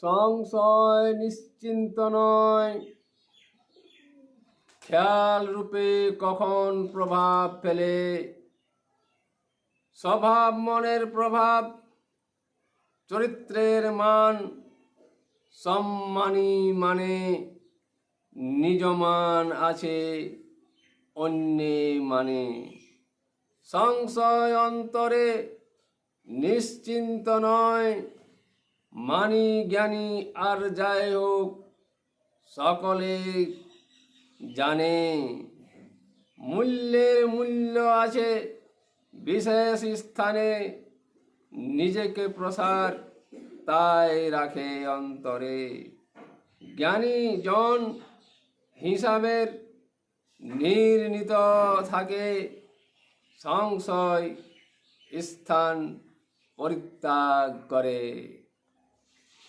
সংশয় নিশ্চিন্ত নয়। খেয়াল রূপে কখন প্রভাব ফেলে? স্বভাব মনের প্রভাব, চরিত্রের মান, সম্মানী মানে নিজ মান আছে, অন্যে মানে। সংশয় অন্তরে নিশ্চিন্ত নয়। মানি জ্ঞানী আর যাই হোক সকলে জানে। মূল্যের মূল্য আছে, বিশেষ স্থানে নিজেকে প্রসার তাই রাখে অন্তরে। জ্ঞানী জন হিসাবের নির্ণীত থাকে, সংশয় স্থান পরিত্যাগ করে।